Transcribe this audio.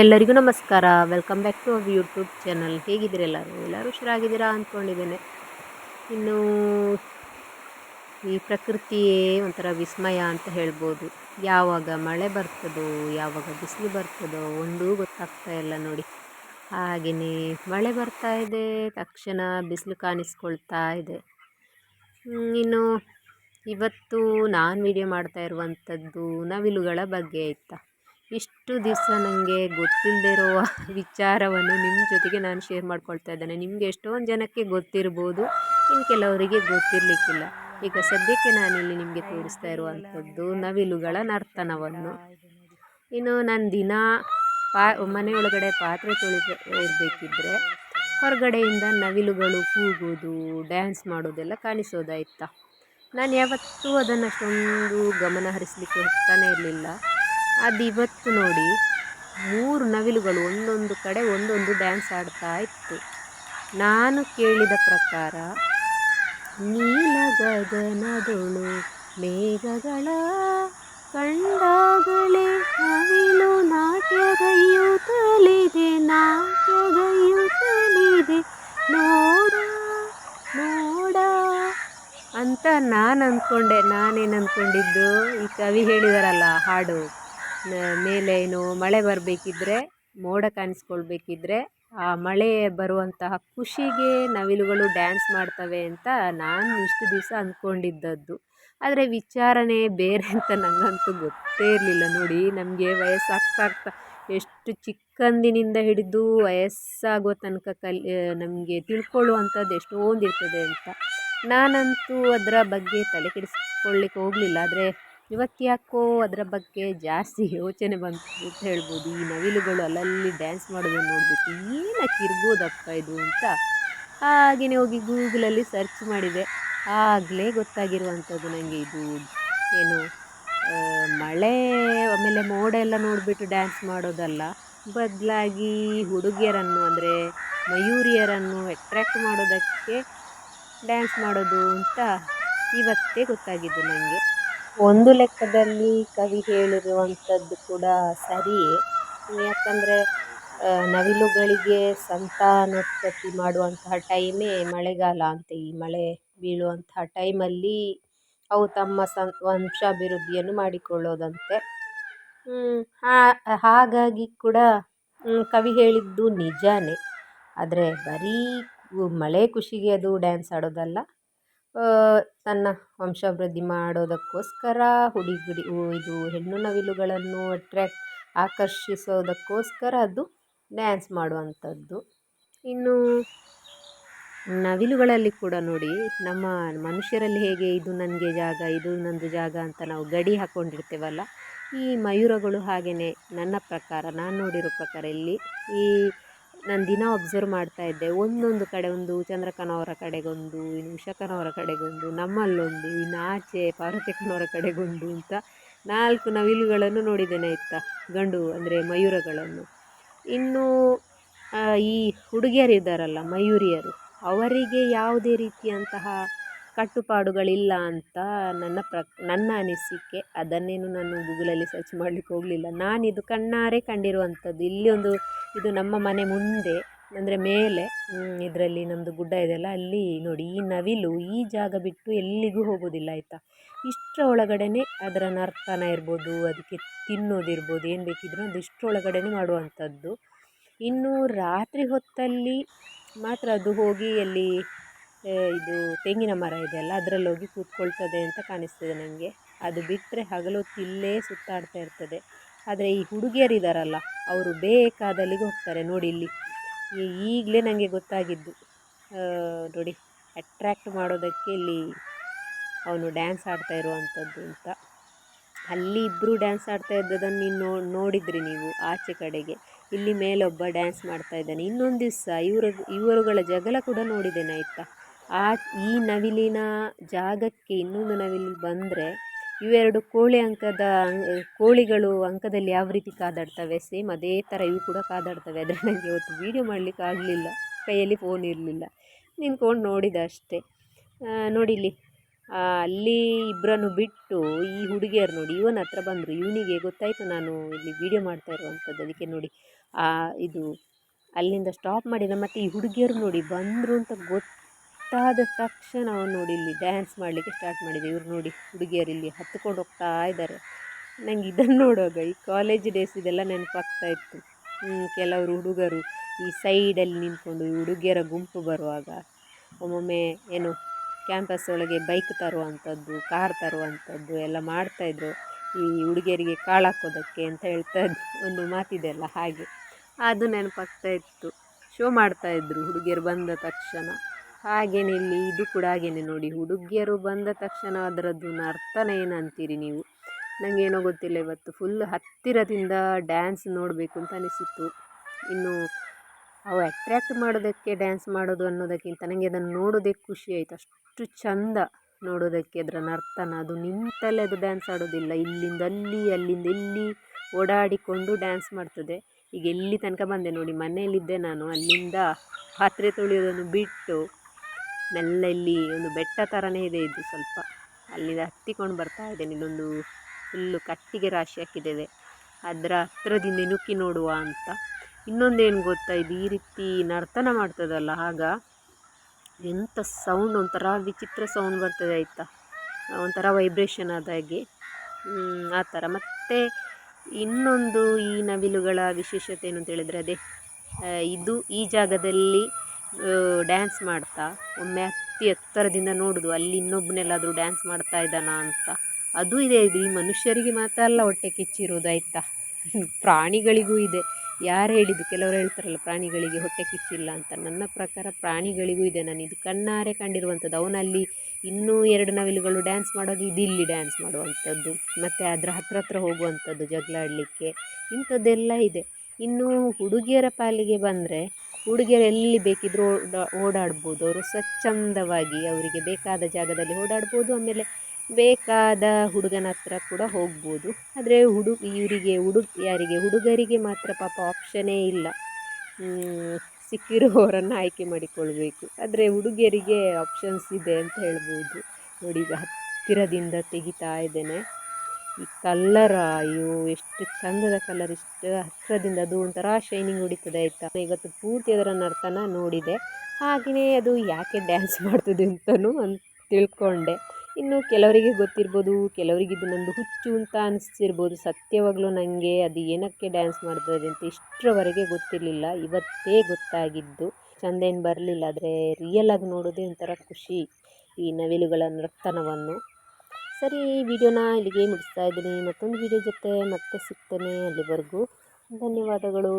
ಎಲ್ಲರಿಗೂ ನಮಸ್ಕಾರ. Welcome back to our YouTube channel ಹೇಗಿದ್ದೀರಾ ಎಲ್ಲರೂ? ಎಲ್ಲರೂ ಹುಷಾರಾಗಿದ್ದೀರಾ ಅಂದ್ಕೊಂಡಿದ್ದೇನೆ. ಇನ್ನು ಈ ಪ್ರಕೃತಿಯೇ ಒಂಥರ ವಿಸ್ಮಯ ಅಂತ ಹೇಳ್ಬೋದು. ಯಾವಾಗ ಮಳೆ ಬರ್ತದೋ, ಯಾವಾಗ ಬಿಸಿಲು ಬರ್ತದೋ, ಒಂದೂ ಗೊತ್ತಾಗ್ತಾ ಇಲ್ಲ ನೋಡಿ. ಹಾಗೆಯೇ ಮಳೆ ಬರ್ತಾ ಇದೆ, ತಕ್ಷಣ ಬಿಸಿಲು ಕಾಣಿಸ್ಕೊಳ್ತಾ ಇದೆ. ಇನ್ನು ಇವತ್ತು ನಾನು ವಿಡಿಯೋ ಮಾಡ್ತಾ ಇರುವಂಥದ್ದು ನವಿಲುಗಳ ಬಗ್ಗೆ ಆಯಿತಾ? ಇಷ್ಟು ದಿವಸ ನನಗೆ ಗೊತ್ತಿಲ್ಲದೆ ಇರುವ ವಿಚಾರವನ್ನು ನಿಮ್ಮ ಜೊತೆಗೆ ನಾನು ಶೇರ್ ಮಾಡ್ಕೊಳ್ತಾ ಇದ್ದೇನೆ. ನಿಮಗೆ ಎಷ್ಟೊಂದು ಜನಕ್ಕೆ ಗೊತ್ತಿರ್ಬೋದು ಇನ್ನು ಕೆಲವರಿಗೆ ಗೊತ್ತಿರಲಿಕ್ಕಿಲ್ಲ. ಈಗ ಸದ್ಯಕ್ಕೆ ನಾನಿಲ್ಲಿ ನಿಮಗೆ ತೋರಿಸ್ತಾ ಇರುವಂಥದ್ದು ನವಿಲುಗಳ ನರ್ತನವನ್ನು ಇನ್ನು ನಾನು ದಿನ ಪಾ ಮನೆಯೊಳಗಡೆ ಪಾತ್ರೆ ತೊಳಿತ ಇರಬೇಕಿದ್ರೆ ಹೊರಗಡೆಯಿಂದ ನವಿಲುಗಳು ಕೂಗೋದು ಡ್ಯಾನ್ಸ್ ಮಾಡೋದೆಲ್ಲ ಕಾಣಿಸೋದಾಯ್ತಾ? ನಾನು ಯಾವತ್ತೂ ಅದನ್ನು ಅಷ್ಟೊಂದು ಗಮನ ಹರಿಸಲಿಕ್ಕೆ ಹೋಗ್ತಾನೇ ಇರಲಿಲ್ಲ. ಅದು ಇವತ್ತು ನೋಡಿ ಮೂರು ನವಿಲುಗಳು ಒಂದೊಂದು ಕಡೆ ಒಂದೊಂದು ಡ್ಯಾನ್ಸ್ ಆಡ್ತಾ ಇತ್ತು. ನಾನು ಕೇಳಿದ ಪ್ರಕಾರ ನೀಲ ಗಗನದೊಳು ಮೇಘಗಳ ಕಂಡಾಗಲೇ ನವಿಲು ನಾಟ್ಯಗೈಯುತ್ತಲಿದೆ ನಾಟ್ಯಗೈಯುತ್ತಲಿದೆ. ನೋಡ ನೋಡ ಅಂತ ನಾನು ಅಂದ್ಕೊಂಡೆ ನಾನೇನು ಅಂದ್ಕೊಂಡಿದ್ದು ಈ ಕವಿ ಹೇಳಿದಾರಲ್ಲ ಹಾಡು. ಮೇಲೆ ಏನು ಮಳೆ ಬರಬೇಕಿದ್ರೆ, ಮೋಡ ಕಾಣಿಸ್ಕೊಳ್ಬೇಕಿದ್ರೆ, ಆ ಮಳೆ ಬರುವಂತಹ ಖುಷಿಗೆ ನವಿಲುಗಳು ಡ್ಯಾನ್ಸ್ ಮಾಡ್ತವೆ ಅಂತ ನಾನು ಇಷ್ಟು ದಿವಸ ಅಂದ್ಕೊಂಡಿದ್ದದ್ದು ಆದರೆ ವಿಚಾರನೇ ಬೇರೆ ಅಂತ ನನಗಂತೂ ಗೊತ್ತೇ ಇರಲಿಲ್ಲ. ನೋಡಿ, ನಮಗೆ ವಯಸ್ಸಾಗ್ತಾ ಎಷ್ಟು ಚಿಕ್ಕಂದಿನಿಂದ ಹಿಡಿದು ವಯಸ್ಸಾಗೋ ತನಕ ಕಲಿ ನಮಗೆ ತಿಳ್ಕೊಳ್ಳುವಂಥದ್ದು ಎಷ್ಟೊಂದು ಇರ್ತದೆ ಅಂತ ನಾನಂತೂ ಅದರ ಬಗ್ಗೆ ತಲೆ ಕೆಡಿಸ್ಕೊಳ್ಳಿಕ್ಕೆ ಹೋಗಲಿಲ್ಲ. ಆದರೆ ಇವತ್ತು ಯಾಕೋ ಅದರ ಬಗ್ಗೆ ಜಾಸ್ತಿ ಯೋಚನೆ ಬಂತು ಅಂತ ಹೇಳ್ಬೋದು. ಈ ನವಿಲುಗಳು ಅಲ್ಲಲ್ಲಿ ಡ್ಯಾನ್ಸ್ ಮಾಡೋದನ್ನು ನೋಡಿಬಿಟ್ಟು ಏನಕ್ಕೆ ಇರ್ಬೋದಪ್ಪ ಇದು ಅಂತ ಹಾಗೆಯೇ ಹೋಗಿ ಗೂಗಲಲ್ಲಿ ಸರ್ಚ್ ಮಾಡಿದೆ. ಆಗಲೇ ಗೊತ್ತಾಗಿರುವಂಥದ್ದು ನನಗೆ ಇದು ಏನು ಮಳೆ ಆಮೇಲೆ ಮೋಡ ಎಲ್ಲ ನೋಡಿಬಿಟ್ಟು ಡ್ಯಾನ್ಸ್ ಮಾಡೋದಲ್ಲ. ಬದಲಾಗಿ ಹುಡುಗಿಯರನ್ನು ಅಂದರೆ ಮಯೂರಿಯರನ್ನು ಅಟ್ರ್ಯಾಕ್ಟ್ ಮಾಡೋದಕ್ಕೆ ಡ್ಯಾನ್ಸ್ ಮಾಡೋದು ಅಂತ ಇವತ್ತೇ ಗೊತ್ತಾಗಿದ್ದು ನನಗೆ ಒಂದು ಲೆಕ್ಕದಲ್ಲಿ ಕವಿ ಹೇಳಿರುವಂಥದ್ದು ಕೂಡ ಸರಿಯೇ ಯಾಕಂದರೆ ನವಿಲುಗಳಿಗೆ ಸಂತಾನೋತ್ಪತ್ತಿ ಮಾಡುವಂತಹ ಟೈಮೇ ಮಳೆಗಾಲ ಅಂತ ಈ ಮಳೆ ಬೀಳುವಂತಹ ಟೈಮಲ್ಲಿ ಅವು ತಮ್ಮ ಸಂ, ವಂಶಾಭಿವೃದ್ಧಿಯನ್ನು ಮಾಡಿಕೊಳ್ಳೋದಂತೆ. ಹಾಗಾಗಿ ಕೂಡ ಕವಿ ಹೇಳಿದ್ದು ನಿಜಾನೇ. ಆದರೆ ಬರೀ ಮಳೆ ಖುಷಿಗೆ ಅದು ಡ್ಯಾನ್ಸ್ ಆಡೋದಲ್ಲ. ತನ್ನ ವಂಶಾಭಿವೃದ್ಧಿ ಮಾಡೋದಕ್ಕೋಸ್ಕರ ಹುಡಿಗುಡಿ ಇದು ಹೆಣ್ಣು ನವಿಲುಗಳನ್ನು ಅಟ್ರ್ಯಾಕ್ಟ್ ಆಕರ್ಷಿಸೋದಕ್ಕೋಸ್ಕರ ಅದು ಡ್ಯಾನ್ಸ್ ಮಾಡುವಂಥದ್ದು. ಇನ್ನು ನವಿಲುಗಳಲ್ಲಿ ಕೂಡ ನೋಡಿ, ನಮ್ಮ ಮನುಷ್ಯರಲ್ಲಿ ಹೇಗೆ ಇದು ನನಗೆ ಜಾಗ, ಇದು ನಂದು ಜಾಗ ಅಂತ ನಾವು ಗಡಿ ಹಾಕ್ಕೊಂಡಿರ್ತೇವಲ್ಲ ಈ ಮಯೂರಗಳು ಹಾಗೆಯೇ ನನ್ನ ಪ್ರಕಾರ, ನಾನು ನೋಡಿರೋ ಪ್ರಕಾರ ಇಲ್ಲಿ ಈ ನಾನು ದಿನ ಒಬ್ಸರ್ವ್ ಮಾಡ್ತಾ ಇದ್ದೆ. ಒಂದೊಂದು ಕಡೆ ಒಂದು ಚಂದ್ರಕನವರ ಕಡೆಗೊಂದು, ಇನ್ನು ಉಷಕನವರ ಕಡೆಗೊಂದು, ನಮ್ಮಲ್ಲೊಂದು, ಇನ್ನು ಆಚೆ ಪಾರ್ವತಿಕನವರ ಕಡೆಗೊಂದು ಅಂತ ನಾಲ್ಕು ನವಿಲುಗಳನ್ನು ನೋಡಿದ್ದೇನೆ ಇತ್ತ ಗಂಡು ಅಂದರೆ ಮಯೂರಗಳನ್ನು. ಇನ್ನು ಈ ಹುಡುಗಿಯರಿದ್ದಾರಲ್ಲ ಮಯೂರಿಯರು, ಅವರಿಗೆ ಯಾವುದೇ ರೀತಿಯಂತಹ ಕಟ್ಟುಪಾಡುಗಳಿಲ್ಲ ಅಂತ ನನ್ನ ಪ್ರ ನನ್ನ ಅನಿಸಿಕೆ. ಅದನ್ನೇನು ನಾನು ಗೂಗಲಲ್ಲಿ ಸರ್ಚ್ ಮಾಡಲಿಕ್ಕೆ ಹೋಗಲಿಲ್ಲ. ನಾನಿದು ಕಣ್ಣಾರೆ ಕಂಡಿರುವಂಥದ್ದು. ಇಲ್ಲಿ ಒಂದು ಇದು ನಮ್ಮ ಮನೆ ಮುಂದೆ, ಅಂದರೆ ಮೇಲೆ ಇದರಲ್ಲಿ ನಮ್ಮದು ಗುಡ್ಡ ಇದೆಯಲ್ಲ, ಅಲ್ಲಿ ನೋಡಿ, ಈ ನವಿಲು ಈ ಜಾಗ ಬಿಟ್ಟು ಎಲ್ಲಿಗೂ ಹೋಗೋದಿಲ್ಲ, ಆಯಿತಾ? ಇಷ್ಟರ ಒಳಗಡೆ ಅದರ ನರ್ತನ ಇರ್ಬೋದು, ಅದಕ್ಕೆ ತಿನ್ನೋದಿರ್ಬೋದು ಏನು ಬೇಕಿದ್ರೂ ಅದು ಇಷ್ಟರೊಳಗಡೆನೆ ಮಾಡುವಂಥದ್ದು. ಇನ್ನು ರಾತ್ರಿ ಹೊತ್ತಲ್ಲಿ ಮಾತ್ರ ಅದು ಹೋಗಿ ಅಲ್ಲಿ ಇದು ತೆಂಗಿನ ಮರ ಇದೆಯಲ್ಲ ಅದರಲ್ಲಿ ಹೋಗಿ ಕೂತ್ಕೊಳ್ತದೆ ಅಂತ ಕಾಣಿಸ್ತದೆ ನನಗೆ ಅದು ಬಿಟ್ಟರೆ ಹಗಲು ತಿಲ್ಲೇ ಸುತ್ತಾಡ್ತಾ ಇರ್ತದೆ. ಆದರೆ ಈ ಹುಡುಗಿಯರಿದ್ದಾರಲ್ಲ ಅವರು ಬೇಕಾದಲ್ಲಿಗೆ ಹೋಗ್ತಾರೆ ನೋಡಿ ಇಲ್ಲಿ. ಈಗಲೇ ನನಗೆ ಗೊತ್ತಾಗಿದ್ದು. ನೋಡಿ ಅಟ್ರ್ಯಾಕ್ಟ್ ಮಾಡೋದಕ್ಕೆ ಇಲ್ಲಿ ಅವನು ಡ್ಯಾನ್ಸ್ ಆಡ್ತಾ ಇರುವಂಥದ್ದು ಅಂತ. ಅಲ್ಲಿ ಇಬ್ಬರು ಡ್ಯಾನ್ಸ್ ಆಡ್ತಾ ಇದ್ದದನ್ನು ನೀವು ನೋಡಿದ್ರಿ ನೀವು ಆಚೆ ಕಡೆಗೆ. ಇಲ್ಲಿ ಮೇಲೊಬ್ಬ ಡ್ಯಾನ್ಸ್ ಮಾಡ್ತಾ ಇದ್ದಾನೆ. ಇನ್ನೊಂದು ದಿವಸ ಇವರು, ಇವರುಗಳ ಜಗಳ ಕೂಡ ನೋಡಿದ್ದೇನೆ, ಆಯಿತಾ? ಆ, ಈ ನವಿಲಿನ ಜಾಗಕ್ಕೆ ಇನ್ನೊಂದು ನವಿಲು ಬಂದರೆ ಇವೆರಡು ಕೋಳಿ ಅಂಕದ ಕೋಳಿಗಳು ಅಂಕದಲ್ಲಿ ಯಾವ ರೀತಿ ಕಾದಾಡ್ತವೆ? ಸೇಮ್ ಅದೇ ಥರ ಇವು ಕೂಡ ಕಾದಾಡ್ತವೆ. ಆದರೆ ನನಗೆ ಇವತ್ತು ವೀಡಿಯೋ ಮಾಡಲಿಕ್ಕೆ ಆಗಲಿಲ್ಲ. ಕೈಯಲ್ಲಿ ಫೋನ್ ಇರಲಿಲ್ಲ. ನಿಂತ್ಕೊಂಡು ನೋಡಿದೆ ಅಷ್ಟೇ. ನೋಡಿ ಇಲ್ಲಿ. ಅಲ್ಲಿ ಇಬ್ಬರನ್ನು ಬಿಟ್ಟು ಈ ಹುಡುಗಿಯರು ನೋಡಿ, ಇವನ ಹತ್ರ ಬಂದರು. ಇವನಿಗೆ ಗೊತ್ತಾಯಿತು ನಾನು ಇಲ್ಲಿ ವೀಡಿಯೋ ಮಾಡ್ತಾ ಇರುವಂಥದ್ದು ಅದಕ್ಕೆ ನೋಡಿ ಇದು ಅಲ್ಲಿಂದ ಸ್ಟಾಪ್ ಮಾಡಿದ ಮತ್ತು ಈ ಹುಡುಗಿಯರು ನೋಡಿ ಬಂದರು ಅಂತ ಗೊತ್ತಾದ ತಕ್ಷಣ ಅವನು ನೋಡಿ ಇಲ್ಲಿ ಡ್ಯಾನ್ಸ್ ಮಾಡಲಿಕ್ಕೆ ಸ್ಟಾರ್ಟ್ ಮಾಡಿದೆ. ಇವ್ರು ನೋಡಿ ಹುಡುಗಿಯರು ಇಲ್ಲಿ ಹತ್ಕೊಂಡು ಹೋಗ್ತಾ ಇದ್ದಾರೆ. ನಂಗೆ ಇದನ್ನು ನೋಡುವಾಗ ಈ ಕಾಲೇಜ್ ಡೇಸ್ ಇದೆಲ್ಲ ನೆನಪಾಗ್ತಾ ಇತ್ತು. ಕೆಲವರು ಹುಡುಗರು ಈ ಸೈಡಲ್ಲಿ ನಿಂತ್ಕೊಂಡು ಈ ಹುಡುಗಿಯರ ಗುಂಪು ಬರುವಾಗ ಒಮ್ಮೊಮ್ಮೆ ಏನು ಕ್ಯಾಂಪಸ್ ಒಳಗೆ ಬೈಕ್ ತರುವಂಥದ್ದು ಕಾರ್ ತರುವಂಥದ್ದು ಎಲ್ಲ ಮಾಡ್ತಾಯಿದ್ರು ಈ ಹುಡುಗಿಯರಿಗೆ ಕಾಳಾಕೋದಕ್ಕೆ ಅಂತ ಹೇಳ್ತಾ ಒಂದು ಮಾತಿದೆಯಲ್ಲ ಹಾಗೆ. ಅದು ನೆನಪಾಗ್ತಾ ಇತ್ತು. ಶೋ ಮಾಡ್ತಾಯಿದ್ರು ಹುಡುಗಿಯರು ಬಂದ ತಕ್ಷಣ. ಹಾಗೇನೆ ಇಲ್ಲಿ ಇದು ಕೂಡ ಹಾಗೇನೆ ನೋಡಿ. ಹುಡುಗಿಯರು ಬಂದ ತಕ್ಷಣ ಅದರದ್ದು ನರ್ತನ ಏನಂತೀರಿ ನೀವು? ನನಗೇನೋ ಗೊತ್ತಿಲ್ಲ ಇವತ್ತು. ಫುಲ್ ಹತ್ತಿರದಿಂದ ಡ್ಯಾನ್ಸ್ ನೋಡಬೇಕು ಅಂತ ಅನಿಸಿತ್ತು. ಇನ್ನು ಅವು ಅಟ್ರ್ಯಾಕ್ಟ್ ಮಾಡೋದಕ್ಕೆ ಡ್ಯಾನ್ಸ್ ಮಾಡೋದು ಅನ್ನೋದಕ್ಕಿಂತ ನನಗೆ ಅದನ್ನು ನೋಡೋದಕ್ಕೆ ಖುಷಿ ಆಯಿತು. ಅಷ್ಟು ಚಂದ ನೋಡೋದಕ್ಕೆ ಅದರ ನರ್ತನ ಅದು ನಿಂತಲ್ಲೇ ಅದು ಡ್ಯಾನ್ಸ್ ಆಡೋದಿಲ್ಲ. ಇಲ್ಲಿಂದ ಅಲ್ಲಿ, ಅಲ್ಲಿಂದ ಇಲ್ಲಿ ಓಡಾಡಿಕೊಂಡು ಡ್ಯಾನ್ಸ್ ಮಾಡ್ತದೆ. ಈಗ ಎಲ್ಲಿ ತನಕ ಬಂದೆ ನೋಡಿ. ಮನೆಯಲ್ಲಿದ್ದೆ ನಾನು. ಅಲ್ಲಿಂದ ಪಾತ್ರೆ ತೊಳೆಯೋದನ್ನು ಬಿಟ್ಟು ಮೆಲ್ಲ ಇಲ್ಲಿ ಒಂದು ಬೆಟ್ಟ ಥರನೇ ಇದೆ ಇದು ಸ್ವಲ್ಪ. ಅಲ್ಲಿಂದ ಹತ್ತಿಕೊಂಡು ಬರ್ತಾ ಇದ್ದೇನೆ. ಇಲ್ಲೊಂದು ಫುಲ್ಲು ಕಟ್ಟಿಗೆ ರಾಶಿ ಹಾಕಿದ್ದೇವೆ. ಅದರ ಹತ್ತಿರದಿಂದ ಇಣುಕಿ ನೋಡುವ ಅಂತ. ಇನ್ನೊಂದೇನು ಗೊತ್ತಾ? ಇದು ಈ ರೀತಿ ನರ್ತನ ಮಾಡ್ತದಲ್ಲ. ಆಗ ಎಂಥ ಸೌಂಡ್ ಒಂಥರ ವಿಚಿತ್ರ ಸೌಂಡ್ ಬರ್ತದೆ ಆಯಿತಾ? ಒಂಥರ ವೈಬ್ರೇಷನ್ ಆದಾಗೆ ಆ ಥರ. ಮತ್ತು ಇನ್ನೊಂದು ಈ ನವಿಲುಗಳ ವಿಶೇಷತೆ ಏನು ಅಂತ ಹೇಳಿದರೆ ಅದೇ ಇದು ಈ ಜಾಗದಲ್ಲಿ ಡ್ಯಾನ್ಸ್ ಮಾಡ್ತಾ, ಒಮ್ಮೆ ಅತಿ ಎತ್ತರದಿಂದ ನೋಡೋದು, ಅಲ್ಲಿ ಇನ್ನೊಬ್ಬನೆಲ್ಲಾದರೂ ಡ್ಯಾನ್ಸ್ ಮಾಡ್ತಾ ಇದ್ದಾನಾ ಅಂತ. ಅದು ಇದೆ, ಇದು ಈ ಮನುಷ್ಯರಿಗೆ ಮಾತ್ರ ಅಲ್ಲ, ಹೊಟ್ಟೆ ಕಿಚ್ಚಿರೋದು ಆಯಿತಾ? ಪ್ರಾಣಿಗಳಿಗೂ ಇದೆ. ಯಾರು ಹೇಳಿದ್ದು? ಕೆಲವರು ಹೇಳ್ತಾರಲ್ಲ, ಪ್ರಾಣಿಗಳಿಗೆ ಹೊಟ್ಟೆ ಕಿಚ್ಚಿಲ್ಲ ಅಂತ. ನನ್ನ ಪ್ರಕಾರ ಪ್ರಾಣಿಗಳಿಗೂ ಇದೆ. ನಾನು ಇದು ಕಣ್ಣಾರೆ ಕಂಡಿರುವಂಥದ್ದು. ಅವನಲ್ಲಿ ಇನ್ನೂ ಎರಡು ನವಿಲುಗಳು ಡ್ಯಾನ್ಸ್ ಮಾಡೋದು ಇದಿಲ್ಲಿ ಡ್ಯಾನ್ಸ್ ಮಾಡುವಂಥದ್ದು. ಮತ್ತು ಅದರ ಹತ್ರ ಹತ್ರ ಹೋಗುವಂಥದ್ದು ಜಗಳ ಆಡಲಿಕ್ಕೆ ಇಂಥದ್ದೆಲ್ಲ ಇದೆ. ಇನ್ನು ಹುಡುಗಿಯರ ಪಾಲಿಗೆ ಬಂದರೆ ಹುಡುಗಿಯರು ಎಲ್ಲಿ ಬೇಕಿದ್ದರೂ ಓಡಾ, ಓಡಾಡ್ಬೋದು. ಅವರು ಸ್ವಚ್ಛಂದವಾಗಿ ಅವರಿಗೆ ಬೇಕಾದ ಜಾಗದಲ್ಲಿ ಓಡಾಡ್ಬೋದು. ಆಮೇಲೆ ಬೇಕಾದ ಹುಡುಗನ ಹತ್ರ ಕೂಡ ಹೋಗ್ಬೋದು. ಆದರೆ ಹುಡು, ಇವರಿಗೆ ಹುಡುಗ ಯಾರಿಗೆ, ಹುಡುಗರಿಗೆ ಮಾತ್ರ ಪಾಪ ಆಪ್ಷನ್ನೇ ಇಲ್ಲ. ಸಿಕ್ಕಿರುವವರನ್ನು ಆಯ್ಕೆ ಮಾಡಿಕೊಳ್ಬೇಕು. ಆದರೆ ಹುಡುಗಿಯರಿಗೆ ಆಪ್ಷನ್ಸ್ ಇದೆ ಅಂತ ಹೇಳ್ಬೋದು. ನೋಡಿ, ಹತ್ತಿರದಿಂದ ತೆಗಿತಾ ಇದ್ದೇನೆ. ಈ ಕಲ್ಲರ ಅಯ್ಯೋ ಎಷ್ಟು ಚಂದದ ಕಲರ್, ಇಷ್ಟು ಹತ್ತಿರದಿಂದ ಅದು ಒಂಥರ ಶೈನಿಂಗ್ ಹೊಡಿತದೆ ಆಯಿತಾ? ಇವತ್ತು ಪೂರ್ತಿ ಅದರ ನರ್ತನ ನೋಡಿದೆ. ಹಾಗೆಯೇ ಅದು ಯಾಕೆ ಡ್ಯಾನ್ಸ್ ಮಾಡ್ತದೆ ಅಂತಲೂ ಅಂತ ತಿಳ್ಕೊಂಡೆ. ಇನ್ನು ಕೆಲವರಿಗೆ ಗೊತ್ತಿರ್ಬೋದು, ಕೆಲವರಿಗೆ ಇದು ನಂದು ಹುಚ್ಚು ಅಂತ ಅನಿಸ್ತಿರ್ಬೋದು. ಸತ್ಯವಾಗಲೂ ನನಗೆ ಅದು ಏನಕ್ಕೆ ಡ್ಯಾನ್ಸ್ ಮಾಡ್ತದೆ ಅಂತ ಇಷ್ಟರವರೆಗೆ ಗೊತ್ತಿರಲಿಲ್ಲ. ಇವತ್ತೇ ಗೊತ್ತಾಗಿದ್ದು. ಚಂದೇನು ಬರಲಿಲ್ಲ, ಆದರೆ ರಿಯಲ್ ಆಗಿ ನೋಡೋದೇ ಒಂಥರ ಖುಷಿ ಈ ನವಿಲುಗಳ ನರ್ತನವನ್ನು. ಸರಿ ಈ ವಿಡಿಯೋನ ಇಲ್ಲಿಗೆ ಮುಗಿಸ್ತಾ ಇದ್ದೀನಿ. ಮತ್ತೊಂದು ವಿಡಿಯೋ ಜೊತೆ ಮತ್ತೆ ಸಿಗ್ತೇನೆ ಅಲ್ಲಿವರೆಗೂ. ಧನ್ಯವಾದಗಳು.